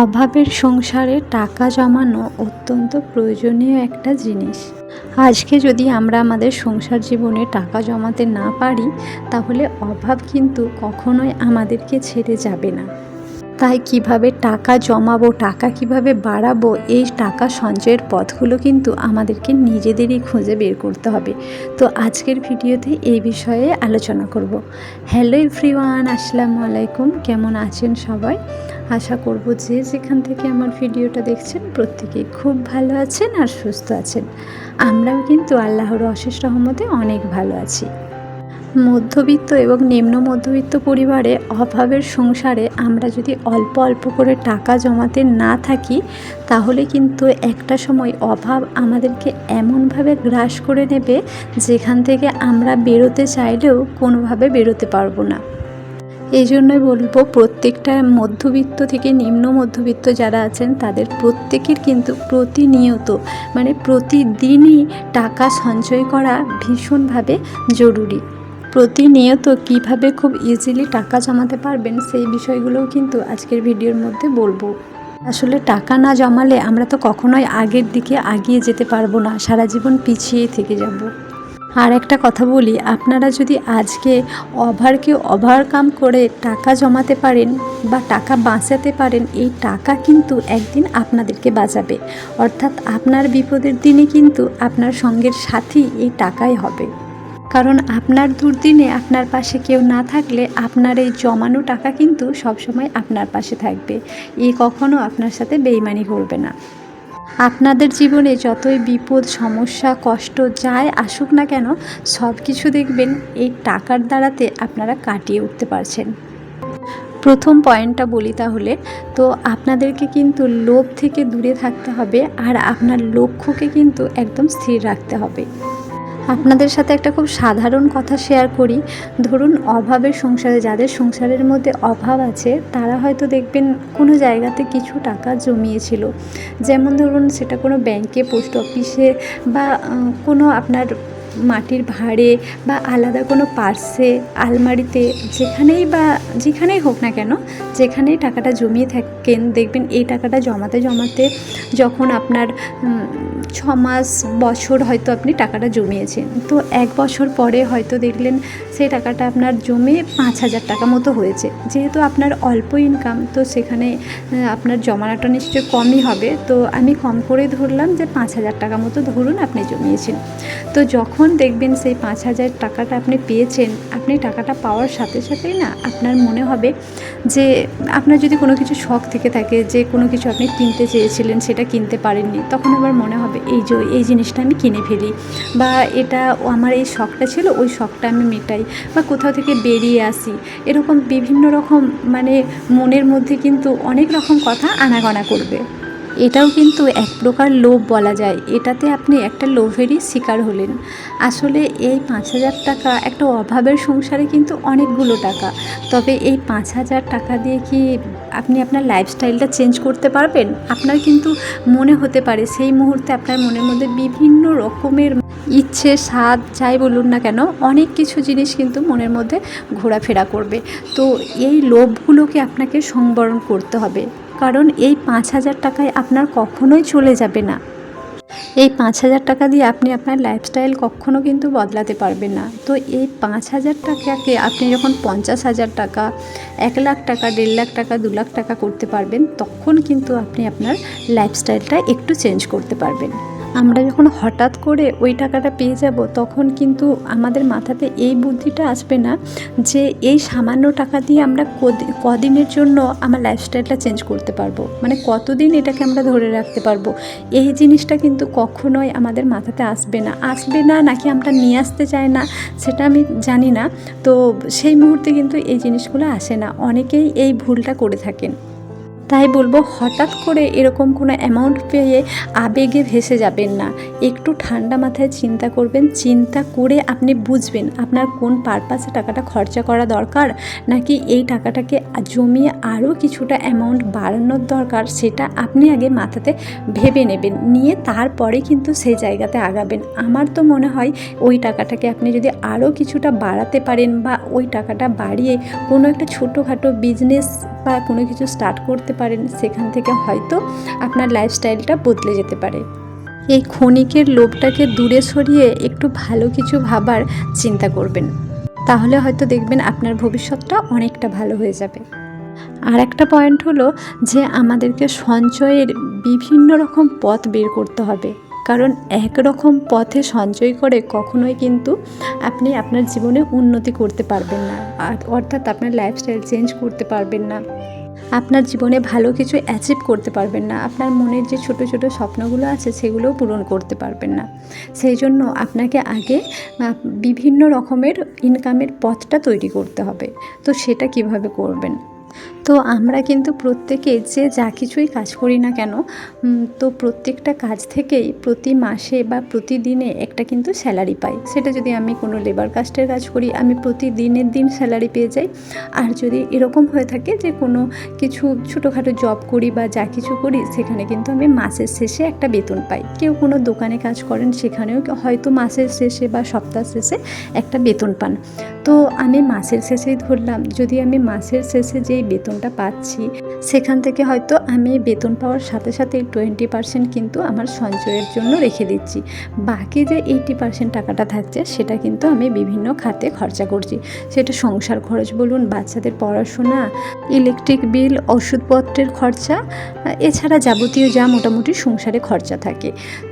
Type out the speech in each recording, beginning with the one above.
অভাবের সংসারে টাকা জমানো অত্যন্ত প্রয়োজনীয় একটা জিনিস। আজকে যদি আমরা আমাদের সংসার জীবনে টাকা জমাতে না পারি, তাহলে অভাব কিন্তু কখনোই আমাদেরকে ছেড়ে যাবে না। তাই কীভাবে টাকা জমাবো, টাকা কীভাবে বাড়াবো, এই টাকা সঞ্চয়ের পথগুলো কিন্তু আমাদেরকে নিজেদেরই খুঁজে বের করতে হবে। তো আজকের ভিডিওতে এই বিষয়ে আলোচনা করব। হ্যালো এভরিওয়ান, আসসালামু আলাইকুম। কেমন আছেন সবাই? আশা করব যে যেখান থেকে আমার ভিডিওটা দেখছেন প্রত্যেকেই খুব ভালো আছেন আর সুস্থ আছেন। আমরাও কিন্তু আল্লাহর অশেষ রহমতে অনেক ভালো আছি। মধ্যবিত্ত এবং নিম্ন মধ্যবিত্ত পরিবারে অভাবের সংসারে আমরা যদি অল্প অল্প করে টাকা জমাতে না থাকি, তাহলে কিন্তু একটা সময় অভাব আমাদেরকে এমনভাবে গ্রাস করে নেবে যেখান থেকে আমরা বেরোতে চাইলেও কোনোভাবে বেরোতে পারব না। এই জন্যই বলব, প্রত্যেকটা মধ্যবিত্ত থেকে নিম্ন মধ্যবিত্ত যারা আছেন, তাদের প্রত্যেকের কিন্তু প্রতিনিয়ত মানে প্রতিদিনই টাকা সঞ্চয় করা ভীষণভাবে জরুরি। প্রতিনিয়ত কীভাবে খুব ইজিলি টাকা জমাতে পারবেন সেই বিষয়গুলোও কিন্তু আজকের ভিডিওর মধ্যে বলব। আসলে টাকা না জমালে আমরা তো কখনোই আগের দিকে আগিয়ে যেতে পারব না, সারা জীবন পিছিয়েই থেকে যাব। আর একটা কথা বলি, আপনারা যদি আজকে ওভারকে ওভারকাম করে টাকা জমাতে পারেন বা টাকা বাঁচাতে পারেন, এই টাকা কিন্তু একদিন আপনাদেরকে বাঁচাবে। অর্থাৎ আপনার বিপদের দিনে কিন্তু আপনার সঙ্গের সাথী এই টাকাই হবে। কারণ আপনার দুর্দিনে আপনার পাশে কেউ না থাকলে আপনার এই জমানো টাকা কিন্তু সবসময় আপনার পাশে থাকবে। এ কখনো আপনার সাথে বেইমানি করবে না। আপনাদের জীবনে যতই বিপদ, সমস্যা, কষ্ট যাই আসুক না কেন সব কিছু দেখবেন এই টাকার দ্বারাতে আপনারা কাটিয়ে উঠতে পারছেন। প্রথম পয়েন্টটা বলি তাহলে, তো আপনাদেরকে কিন্তু লোভ থেকে দূরে থাকতে হবে আর আপনার লক্ষ্যকে কিন্তু একদম স্থির রাখতে হবে। আপনাদের সাথে একটা খুব সাধারণ কথা শেয়ার করি। ধরুন, অভাবের সংসারে, যাদের সংসারের মধ্যে অভাব আছে, তারা হয়তো দেখবেন কোনো জায়গাতে কিছু টাকা জমিয়েছিল। যেমন ধরুন, সেটা কোনো ব্যাংকে পোস্ট অফিসে বা কোনো আপনার মাটির ভাঁড়ে বা আলাদা কোনো পার্সে, আলমারিতে, যেখানেই বা যেখানেই হোক না কেন, যেখানেই টাকাটা জমিয়ে থাকেন, দেখবেন এই টাকাটা জমাতে জমাতে যখন আপনার ছ মাস, বছর হয়তো আপনি টাকাটা জমিয়েছেন। তো এক বছর পরে হয়তো দেখলেন সেই টাকাটা আপনার জমে পাঁচ হাজার টাকা মতো হয়েছে। যেহেতু আপনার অল্প ইনকাম তো সেখানে আপনার জমানোটা নিশ্চয়ই কমই হবে। তো আমি কম করে ধরলাম যে পাঁচ হাজার টাকা মতো ধরুন আপনি জমিয়েছেন। তো যখন দেখবেন সেই পাঁচ হাজার টাকাটা আপনি পেয়েছেন, আপনি টাকাটা পাওয়ার সাথে সাথেই না আপনার মনে হবে যে আপনার যদি কোনো কিছু শখ থেকে থাকে, যে কোনো কিছু আপনি কিনতে চেয়েছিলেন সেটা কিনতে পারেননি, তখন আবার মনে হবে এই যে, এই জিনিসটা আমি কিনে ফেলি বা এটা আমার এই শখটা ছিল, ওই শখটা আমি মেটাই বা কোথাও থেকে বেরিয়ে আসি। এরকম বিভিন্ন রকম মানে মনের মধ্যে কিন্তু অনেক রকম কথা আনাগোনা করবে। এটাও কিন্তু এক প্রকার লোভ বলা যায়। এটাতে আপনি একটা লোভেরই শিকার হলেন। আসলে এই পাঁচ হাজার টাকা একটা অভাবের সংসারে কিন্তু অনেকগুলো টাকা। তবে এই পাঁচ হাজার টাকা দিয়ে কি আপনি আপনার লাইফস্টাইলটা চেঞ্জ করতে পারবেন? আপনার কিন্তু মনে হতে পারে সেই মুহূর্তে আপনার মনের মধ্যে বিভিন্ন রকমের ইচ্ছে, স্বাদ, যাই বলুন না কেন, অনেক কিছু জিনিস কিন্তু মনের মধ্যে ঘোরাফেরা করবে। তো এই লোভগুলোকে আপনাকে সংবরণ করতে হবে। কারণ এই পাঁচ হাজার টাকায় আপনার কখনোই চলে যাবে না। এই পাঁচ হাজার টাকা দিয়ে আপনি আপনার লাইফস্টাইল কখনো কিন্তু বদলাতে পারবেন না। তো এই পাঁচ হাজার টাকাকে আপনি যখন পঞ্চাশ হাজার টাকা, এক লাখ টাকা, দেড় লাখ টাকা, দু লাখ টাকা করতে পারবেন, তখন কিন্তু আপনি আপনার লাইফস্টাইলটা একটু চেঞ্জ করতে পারবেন। আমরা যখন হঠাৎ করে ওই টাকাটা পেয়ে যাব, তখন কিন্তু আমাদের মাথাতে এই বুদ্ধিটা আসবে না যে এই সামান্য টাকা দিয়ে আমরা কদিনের জন্য আমার লাইফস্টাইলটা চেঞ্জ করতে পারব। মানে কতদিন এটাকে আমরা ধরে রাখতে পারব? এই জিনিসটা কিন্তু কখনোই আমাদের মাথাতে আসবে না। আসবে না নাকি আমরা নিয়ে আসতে চাই না, সেটা আমি জানি না। তো সেই মুহূর্তে কিন্তু এই জিনিসগুলো আসে না। অনেকেই এই ভুলটা করে থাকেন। তাই বলব, হঠাৎ করে এরকম কোনো অ্যামাউন্ট পেয়ে আবেগে ভেসে যাবেন না। একটু ঠান্ডা মাথায় চিন্তা করবেন, চিন্তা করে আপনি বুঝবেন আপনার কোন পারপাসে টাকাটা খরচা করা দরকার, নাকি এই টাকাটাকে জমিয়ে আরও কিছুটা অ্যামাউন্ট বাড়ানোর দরকার, সেটা আপনি আগে মাথাতে ভেবে নেবেন। নিয়ে তারপরে কিন্তু সেই জায়গাতে আগাবেন। আমার তো মনে হয় ওই টাকাটাকে আপনি যদি আরও কিছুটা বাড়াতে পারেন বা ওই টাকাটা বাড়িয়ে কোনো একটা ছোটোখাটো বিজনেস বা কোনো কিছু স্টার্ট করতে পারেন সেখান থেকে হয়তো আপনার লাইফস্টাইলটা বদলে যেতে পারে। এই ক্ষণিকের লোভটাকে দূরে সরিয়ে একটু ভালো কিছু ভাবার চিন্তা করবেন। তাহলে হয়তো দেখবেন আপনার ভবিষ্যৎটা অনেকটা ভালো হয়ে যাবে। আর একটা পয়েন্ট হলো যে আমাদেরকে সঞ্চয়ের বিভিন্ন রকম পথ বের করতে হবে। কারণ একরকম পথে সঞ্চয় করে কখনোই কিন্তু আপনি আপনার জীবনে উন্নতি করতে পারবেন না। অর্থাৎ আপনার লাইফস্টাইল চেঞ্জ করতে পারবেন না। আপনার জীবনে ভালো কিছু অ্যাচিভ করতে পারবেন না। আপনার মনের যে ছোট ছোট স্বপ্নগুলো আছে, সেগুলোও পূরণ করতে পারবেন না। সেই জন্য আপনাকে আগে বিভিন্ন রকমের ইনকামের পথটা তৈরি করতে হবে। তো সেটা কীভাবে করবেন? তো আমরা কিন্তু প্রত্যেকে যে যা কিছুই কাজ করি না কেন তো প্রত্যেকটা কাজ থেকেই প্রতি মাসে বা প্রতিদিনে একটা কিন্তু স্যালারি পাই। সেটা যদি আমি কোনো লেবার কাস্টের কাজ করি, আমি প্রতিদিনের দিন স্যালারি পেয়ে যাই। আর যদি এরকম হয়ে থাকে যে কোনো কিছু ছোটোখাটো জব করি বা যা কিছু করি, সেখানে কিন্তু আমি মাসের শেষে একটা বেতন পাই। কেউ কোনো দোকানে কাজ করেন, সেখানেও হয়তো মাসের শেষে বা সপ্তাহ শেষে একটা বেতন পান। তো আমি মাসের শেষেই ধরলাম, যদি আমি মাসের শেষে যেই বেতনটা পাচ্ছি। সেখান থেকে হয়তো আমি বেতন পাওয়ার সাথে সাথে টোয়েন্টি পার্সেন্ট কিন্তু আমার সঞ্চয়ের জন্য রেখে দিচ্ছি। বাকি যে এইটি পার্সেন্ট টাকাটা থাকছে, সেটা কিন্তু আমি বিভিন্ন খাতে খরচা করছি। সেটা সংসার খরচ বলুন, বাচ্চাদের পড়াশোনা ইলেকট্রিক বিল ওষুধপত্রের খরচা, এছাড়া যাবতীয় যা মোটামুটি সংসারে খরচা থাকে।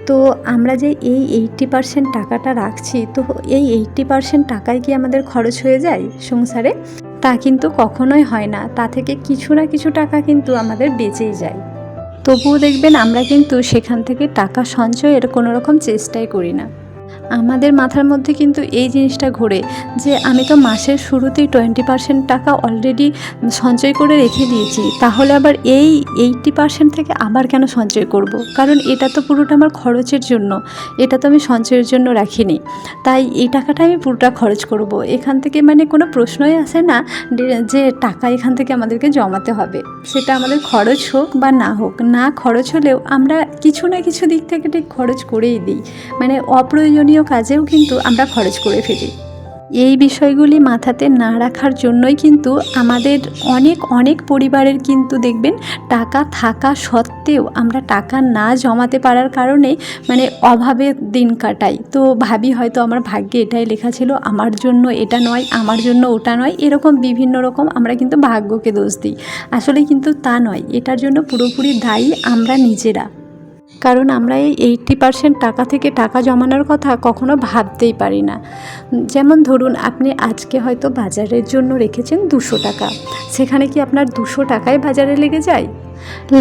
তো আমরা যে এই এইটটি পার্সেন্ট টাকাটা রাখছি, তো এই এইটটি পার্সেন্ট টাকায় কি আমাদের খরচ হয়ে যায় সংসারে? তা কিন্তু কখনোই হয় না। তা থেকে কিছু না কিছু টাকা কিন্তু আমাদের বেঁচেই যায়। তবুও দেখবেন আমরা কিন্তু সেখান থেকে টাকা সঞ্চয়ের কোনোরকম চেষ্টাই করি না। আমাদের মাথার মধ্যে কিন্তু এই জিনিসটা ঘোরে যে আমি তো মাসের শুরুতেই টোয়েন্টি পার্সেন্ট টাকা অলরেডি সঞ্চয় করে রেখে দিয়েছি, তাহলে আবার এই এইটটি পার্সেন্ট থেকে আবার কেন সঞ্চয় করব। কারণ এটা তো পুরোটা আমার খরচের জন্য, এটা তো আমি সঞ্চয়ের জন্য রাখিনি তাই এই টাকাটা আমি পুরোটা খরচ করব। এখান থেকে মানে কোনো প্রশ্নই আসে না যে টাকা এখান থেকে আমাদেরকে জমাতে হবে সেটা আমাদের খরচ হোক বা না হোক, না খরচ হলেও আমরা কিছু না কিছু দিক থেকে ঠিক খরচ করেই দিই মানে অপ্রয়োজনীয় কাজেও কিন্তু আমরা খরচ করে ফেলি। এই বিষয়গুলি মাথাতে না রাখার জন্যই কিন্তু আমাদের অনেক অনেক পরিবারের কিন্তু দেখবেন টাকা থাকা সত্ত্বেও আমরা টাকা না জমাতে পারার কারণে মানে অভাবে দিন কাটাই। তো ভাবি হয়তো আমার ভাগ্যে এটাই লেখা ছিল, আমার জন্য এটা নয়, আমার জন্য ওটা নয়, এরকম বিভিন্ন রকম আমরা কিন্তু ভাগ্যকে দোষ দিই। আসলে কিন্তু তা নয়, এটার জন্য পুরোপুরি দায়ী আমরা নিজেরা। কারণ আমরা এই এইটটি পার্সেন্ট টাকা থেকে টাকা জমানোর কথা কখনো ভাবতেই পারি না। যেমন ধরুন, আপনি আজকে হয়তো বাজারের জন্য রেখেছেন দুশো টাকা। সেখানে কি আপনার দুশো টাকায় বাজারে লেগে যায়?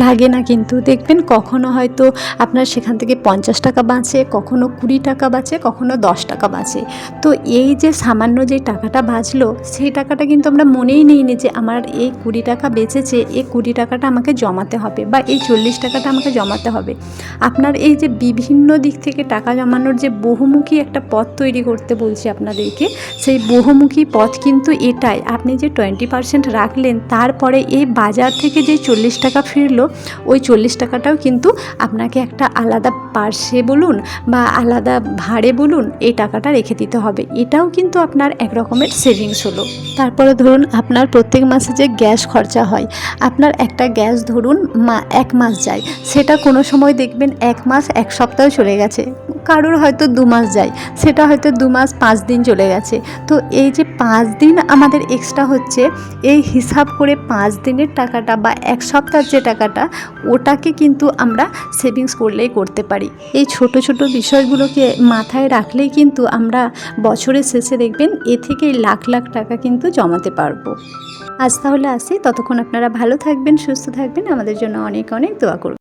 লাগে না কিন্তু। দেখবেন কখনো হয়তো আপনার সেখান থেকে পঞ্চাশ টাকা বাঁচে, কখনো কুড়ি টাকা বাঁচে, কখনো দশ টাকা বাঁচে। তো এই যে সামান্য যে টাকাটা বাঁচলো, সেই টাকাটা কিন্তু আমরা মনেই নিইনি যে আমার এই কুড়ি টাকা বেঁচেছে, এই কুড়ি টাকাটা আমাকে জমাতে হবে বা এই চল্লিশ টাকাটা আমাকে জমাতে হবে। আপনার এই যে বিভিন্ন দিক থেকে টাকা জমানোর যে বহুমুখী একটা পথ তৈরি করতে বলছি আপনাদেরকে, সেই বহুমুখী পথ কিন্তু এটাই। আপনি যে টোয়েন্টি পার্সেন্ট রাখলেন, তারপরে এই বাজার থেকে যে চল্লিশ টাকা ফিরলো, ওই চল্লিশ টাকাটাও কিন্তু আপনাকে একটা আলাদা পার্সে বলুন বা আলাদা ভাড়ে বলুন, এই টাকাটা রেখে দিতে হবে। এটাও কিন্তু আপনার এক রকমের সেভিংস হলো। তারপরে ধরুন আপনার প্রত্যেক মাসে যে গ্যাস খরচা হয়, আপনার একটা গ্যাস ধরুন মা, এক মাস যায়। সেটা কোনো সময় দেখবেন এক মাস, এক সপ্তাহ চলে গেছে। কারোর হয়তো দু মাস যায়, সেটা হয়তো দু মাস পাঁচ দিন চলে গেছে। তো এই যে পাঁচ দিন আমাদের এক্সট্রা হচ্ছে, এই হিসাব করে পাঁচ দিনের টাকাটা বা এক সপ্তাহের যে টাকাটা, ওটাকে কিন্তু আমরা সেভিংস করলেই করতে পারি। এই ছোট ছোট বিষয়গুলোকে মাথায় রাখলেই কিন্তু আমরা বছরের শেষে দেখবেন এ থেকেই লাখ লাখ টাকা কিন্তু জমাতে পারব। আজ তাহলে আসি, ততক্ষণ আপনারা ভালো থাকবেন, সুস্থ থাকবেন, আমাদের জন্য অনেক অনেক দোয়া করবেন